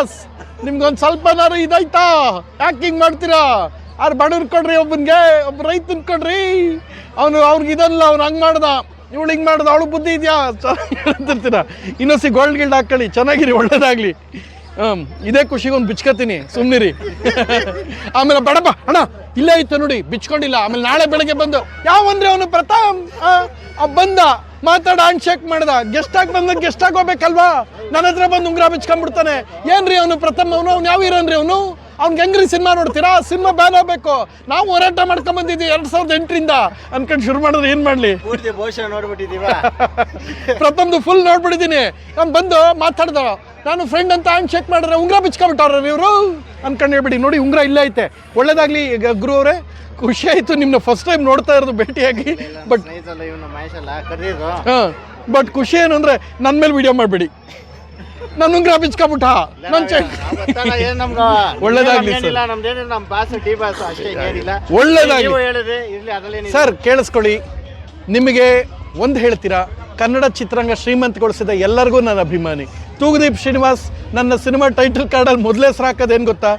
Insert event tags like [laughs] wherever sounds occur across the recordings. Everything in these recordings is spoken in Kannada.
ಬಾಸ್ ನಿಮ್ಗೊಂದು ಸ್ವಲ್ಪನಾರು ಇದಾಯ್ತಾ? ಯಾಕೆ ಹಿಂಗೆ ಮಾಡ್ತೀರಾ? ಆರು ಬಡವ್ರು ಕೊಡ್ರಿ ಒಬ್ಬನಿಗೆ? ಒಬ್ಬ ರೈತನ್ ಕೊಡ್ರಿ? ಅವನು ಅವ್ರಿಗೆ ಇದಲ್ಲ ಅವ್ನು ಹಂಗೆ ಮಾಡ್ದ. ಇವಳು ಹಿಂಗೆ ಮಾಡ್ದ, ಅವಳು ಬುದ್ಧಿ ಇದೆಯಾ? ಹೇಳ್ತಿರ್ತೀರ ಇನ್ನೊಸಿ ಗೋಲ್ಡ್ ಗಿಲ್ಡ್ ಹಾಕೊಳ್ಳಿ, ಚೆನ್ನಾಗಿರಿ, ಒಳ್ಳೇದಾಗಲಿ. ಹ್ಮ್, ಇದೇ ಖುಷಿಗೆ ಒಂದು ಬಿಚ್ಕತೀನಿ ಸುಮ್ಮನಿರಿ ಆಮೇಲೆ ಬಡಪ್ಪ, ಅಣ್ಣ, ಇಲ್ಲೇ ಇತ್ತು ನೋಡಿ, ಬಿಚ್ಕೊಂಡಿಲ್ಲ. ಆಮೇಲೆ ನಾಳೆ ಬೆಳಗ್ಗೆ ಬಂದು ಯಾವಂದ್ರೆ ಅವನು ಪ್ರತಾಪ್? ಬಂದ. ಮಾತಾಡ ಹ್ಯಾಂಡ್ ಶೇಕ್ ಮಾಡ್ದ. ಗೆಸ್ಟ್ ಆಗಿ ಬಂದ ಗೆಸ್ಟ್ ಆಗಿ ಹೋಗ್ಬೇಕಲ್ವಾ? ನನ್ನ ಹತ್ರ ಬಂದು ಉಂಗ್ರ ಬಿಚ್ಕೊಂಡ್ಬಿಡ್ತಾನೆ. ಏನ್ರಿ ಅವನು? ಪ್ರಥಮ್ ಅವನು? ಅವ್ನು ಯಾವ ಇರೋನ್ರಿ ಅವನು? ಅವ್ನಿಗೆ ಹೆಂಗ್ರಿ ಸಿನಿಮಾ ನೋಡ್ತೀರಾ? ಸಿನಿಮಾ ಬ್ಯಾನ್ ಆಗ್ಬೇಕು ನಾವು ಹೋರಾಟ ಮಾಡ್ಕೊಂಡ್ ಬಂದಿದ್ದೀವಿ ಎರಡ್ ಸಾವಿರದ ಎಂಟರಿಂದ. ಅನ್ಕೊಂಡು ಶುರು ಮಾಡಿದ್ರೆ ಏನು ಮಾಡ್ಲಿ? ಬಹುಶಃ ನೋಡ್ಬಿಟ್ಟಿದೀವ ಪ್ರಥಮದು ಫುಲ್ ನೋಡ್ಬಿಟ್ಟಿದ್ದೀನಿ ನಾನು ಬಂದು ಮಾತಾಡ್ದ. ನಾನು ಫ್ರೆಂಡ್ ಅಂತ ಹ್ಯಾಂಡ್ ಚೆಕ್ ಮಾಡಿದ್ರೆ ಉಂಗ್ರ ಬಿಚ್ಕೊಂಡ್ಬಿಟ್ಟವ್ರ ಇವರು. ಅನ್ಕೊಂಡು ಹೇಳ್ಬಿಡಿ ನೋಡಿ ಉಂಗ್ರ ಇಲ್ಲ ಐತೆ. ಒಳ್ಳೇದಾಗ್ಲಿ ಗುರು ಅವರೇ ಖುಷಿ ಆಯ್ತು ನಿಮ್ಮನ್ನ ಫಸ್ಟ್ ಟೈಮ್ ನೋಡ್ತಾ ಇರೋದು ಭೇಟಿಯಾಗಿ. ಬಟ್ ಹಾಂ ಬಟ್ ಖುಷಿ ಏನು ಅಂದರೆ ನನ್ನ ಮೇಲೆ ವಿಡಿಯೋ ಮಾಡಬೇಡಿ. ನನ್ನ ಉಂಗ್ರ ಬಿಚ್ಕೊಂಬಿಟ್ಟ ನನ್ನ ಏನ್ ನಮ್ಗ [laughs] ಒಳ್ಳೇದಾಗ್ಲಿ ಏನಿಲ್ಲ. ಒಳ್ಳೇದಾಗ್ಲಿ. ಸರ್ ಕೇಳಿಸ್ಕೊಳ್ಳಿ. ನಿಮಗೆ ಒಂದು ಹೇಳ್ತೀರಾ? ಕನ್ನಡ ಚಿತ್ರರಂಗ ಶ್ರೀಮಂತಗೊಳಿಸಿದ ಎಲ್ಲರಿಗೂ ನನ್ನ ಅಭಿಮಾನಿ. ತೂಗುದೀಪ್ ಶ್ರೀನಿವಾಸ್ ನನ್ನ ಸಿನಿಮಾ ಟೈಟಲ್ ಕಾರ್ಡಲ್ಲಿ ಮೊದಲೇ ಹೆಸರು ಹಾಕೋದೇನು ಗೊತ್ತಾ?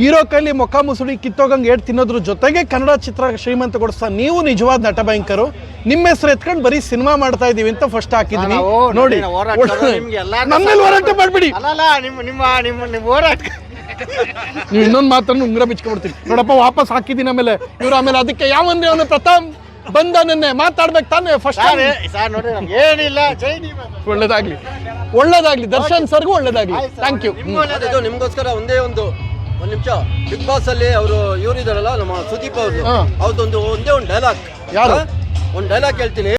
ಹೀರೋ ಕೈಲಿ ಮುಖ ಮುಸುಡಿ ಕಿತ್ತೋಗಂಗೆ ಏಟ್ ತಿನ್ನೋದ್ರ ಜೊತೆಗೆ ಕನ್ನಡ ಚಿತ್ರ ಶ್ರೀಮಂತಗೊಳಿಸ್ತಾ ನೀವು ನಿಜವಾದ ನಟ ಭಯಂಕರು ನಿಮ್ಮ ಹೆಸರು ಎತ್ಕೊಂಡು ಬರೀ ಸಿನಿಮಾ ಮಾಡ್ತಾ ಇದೀವಿ ಅಂತ ಫಸ್ಟ್ ಹಾಕಿದ್ದೀನಿ ನೋಡಿ ನಾವು ಹೋರಾಟಗಾರರು, ನಿಮ್ಗೆ ಎಲ್ಲಾರ್ಗೂ ನಮ್ಮ ಮೇಲೆ ಹೋರಾಟ ಮಾಡ್ಬಿಡಿ. ಅಲ್ಲಲ್ಲ ನಿಮ್ಮ ನಿಮ್ಮ ನಿಮ್ಮ ನಿಮ್ಮ ಹೋರಾಟ. ನೀವು ಇನ್ನೊಂದು ಮಾತನ್ನು ಉಂಗ್ರ ಬಿಚ್ಕೊಬಿಡ್ತೀನಿ ನೋಡಪ್ಪ ವಾಪಸ್ ಹಾಕಿದ್ದೀನಿ ಆಮೇಲೆ. ಇವ್ರು ಆಮೇಲೆ ಅದಕ್ಕೆ ಯಾವಂದ್ರೆ ಅವನು ಪ್ರಥಮ್. ಬಂದ ನಿನ್ನೆ ಮಾತಾಡ್ಬೇಕು ತಾನೇ ಫಸ್ಟ್ ಸರ್ ನಮ್ಗೆ ಏನಿಲ್ಲ ಜೈ ಒಳ್ಳೇದಾಗ್ಲಿ. ಒಳ್ಳೇದಾಗ್ಲಿ ದರ್ಶನ್ ಸರ್ಗೂ ಒಳ್ಳೇದಾಗ್ಲಿ. ಥ್ಯಾಂಕ್ ಯು ಇದು ನಿಮ್ಗೋಸ್ಕರ ಒಂದೇ ಒಂದು ಒಂದ್ ನಿಮಿಷ. ಬಿಗ್ ಬಾಸ್ ಅಲ್ಲಿ ಅವರು ಇವ್ರು ಇದಾರಲ್ಲ ನಮ್ಮ ಸುದೀಪ್ ಅವ್ರದ್ದು ಹಾ. ಅವ್ರದ್ದೊಂದು ಒಂದೇ ಒಂದು ಡೈಲಾಗ್ ಯಾರು? ಒಂದು ಡೈಲಾಗ್ ಹೇಳ್ತೀನಿ.